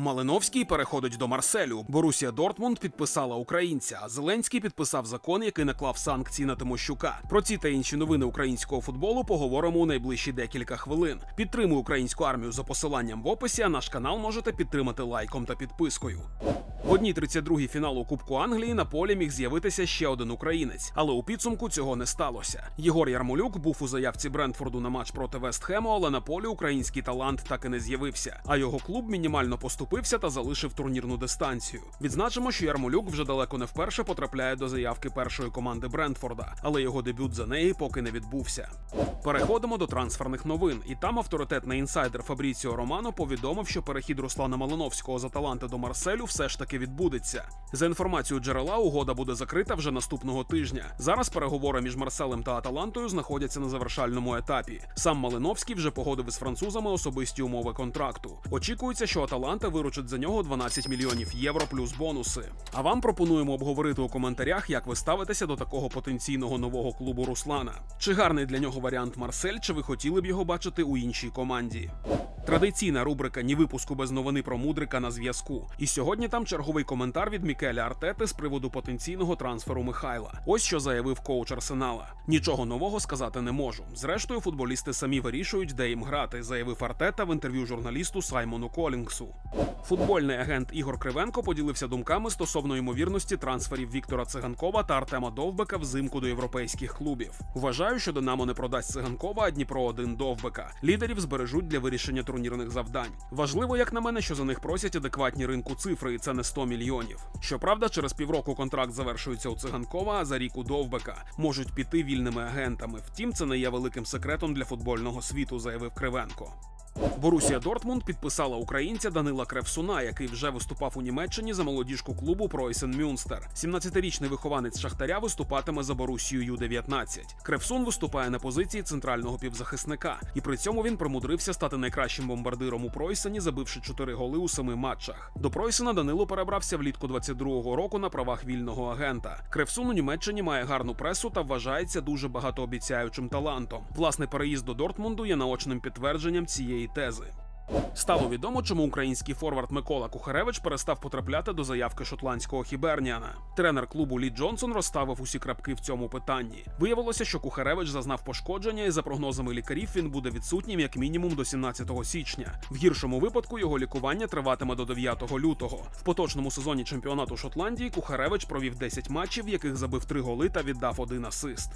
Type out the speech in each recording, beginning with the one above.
Малиновський переходить до Марселю. Борусія Дортмунд підписала українця. Зеленський підписав закон, який наклав санкції на Тимощука. Про ці та інші новини українського футболу поговоримо у найближчі декілька хвилин. Підтримуй українську армію за посиланням в описі. А наш канал можете підтримати лайком та підпискою. В одній 32-й фіналу Кубку Англії на полі міг з'явитися ще один українець, але у підсумку цього не сталося. Єгор Ярмолюк був у заявці Брентфорду на матч проти Вестхему, але на полі український талант так і не з'явився. А його клуб мінімально поступився та залишив турнірну дистанцію. Відзначимо, що Ярмолюк вже далеко не вперше потрапляє до заявки першої команди Брентфорда, але його дебют за неї поки не відбувся. Переходимо до трансферних новин, і там авторитетний інсайдер Фабріціо Романо повідомив, що перехід Руслана Малиновського за таланти до Марселю все ж таки відбудеться. За інформацією джерела, угода буде закрита вже наступного тижня. Зараз переговори між Марселем та Аталантою знаходяться на завершальному етапі. Сам Малиновський вже погодив із французами особисті умови контракту. Очікується, що Аталанта виручить за нього 12 мільйонів євро плюс бонуси. А вам пропонуємо обговорити у коментарях, як ви ставитеся до такого потенційного нового клубу Руслана. Чи гарний для нього варіант Марсель, чи ви хотіли б його бачити у іншій команді? Традиційна рубрика Ні випуску без новини про мудрика на зв'язку. І сьогодні там черговий коментар від Мікеля Артети з приводу потенційного трансферу Михайла. Ось що заявив коуч Арсенала. Нічого нового сказати не можу. Зрештою, футболісти самі вирішують, де їм грати, заявив Артета в інтерв'ю журналісту Саймону Колінгсу. Футбольний агент Ігор Кривенко поділився думками стосовно ймовірності трансферів Віктора Циганкова та Артема Довбека взимку до європейських клубів. Вважаю, що Динамо не продасть Циганкова, а Дніпро один Довбека. Лідерів збережуть для вирішення турнірних завдань. Важливо, як на мене, що за них просять адекватні ринку цифри, і це не 100 мільйонів. Щоправда, через півроку контракт завершується у Циганкова, а за рік у Довбека можуть піти вільними агентами. Втім, це не є великим секретом для футбольного світу, заявив Кривенко. Борусія Дортмунд підписала українця Данила Кревсуна, який вже виступав у Німеччині за молодіжку клубу Пройсен Мюнстер. 17-річний вихованець Шахтаря виступатиме за Борусію Ю-19. Кревсун виступає на позиції центрального півзахисника, і при цьому він примудрився стати найкращим бомбардиром у Пройсені, забивши 4 голи у семи матчах. До Пройсена Данило перебрався влітку 22-го року на правах вільного агента. Кревсун у Німеччині має гарну пресу та вважається дуже багатообіцяючим талантом. Власне, переїзд до Дортмунду є наочним підтвердженням цієї тези. Стало відомо, чому український форвард Микола Кухаревич перестав потрапляти до заявки шотландського хіберніана. Тренер клубу Лі Джонсон розставив усі крапки в цьому питанні. Виявилося, що Кухаревич зазнав пошкодження, і за прогнозами лікарів він буде відсутнім як мінімум до 17 січня. В гіршому випадку його лікування триватиме до 9 лютого. В поточному сезоні чемпіонату Шотландії Кухаревич провів 10 матчів, в яких забив 3 голи та віддав один асист.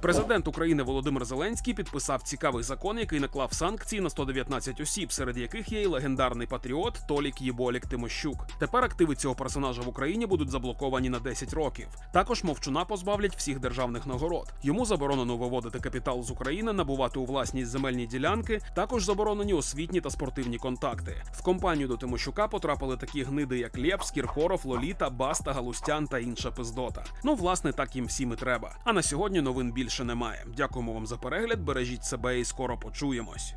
Президент України Володимир Зеленський підписав цікавий закон, який наклав санкції на 119 осіб, серед яких є й легендарний патріот Толік Єболік Тимощук. Тепер активи цього персонажа в Україні будуть заблоковані на 10 років. Також мовчуна позбавлять всіх державних нагород. Йому заборонено виводити капітал з України, набувати у власність земельні ділянки. Також заборонені освітні та спортивні контакти. В компанію до Тимощука потрапили такі гниди, як Лєпс, Кіркоров, Лоліта, Баста, Галустян та інша пиздота. Ну, власне, так їм всім і треба. А на сьогодні новин більше немає. Дякуємо вам за перегляд. Бережіть себе і скоро почуємось.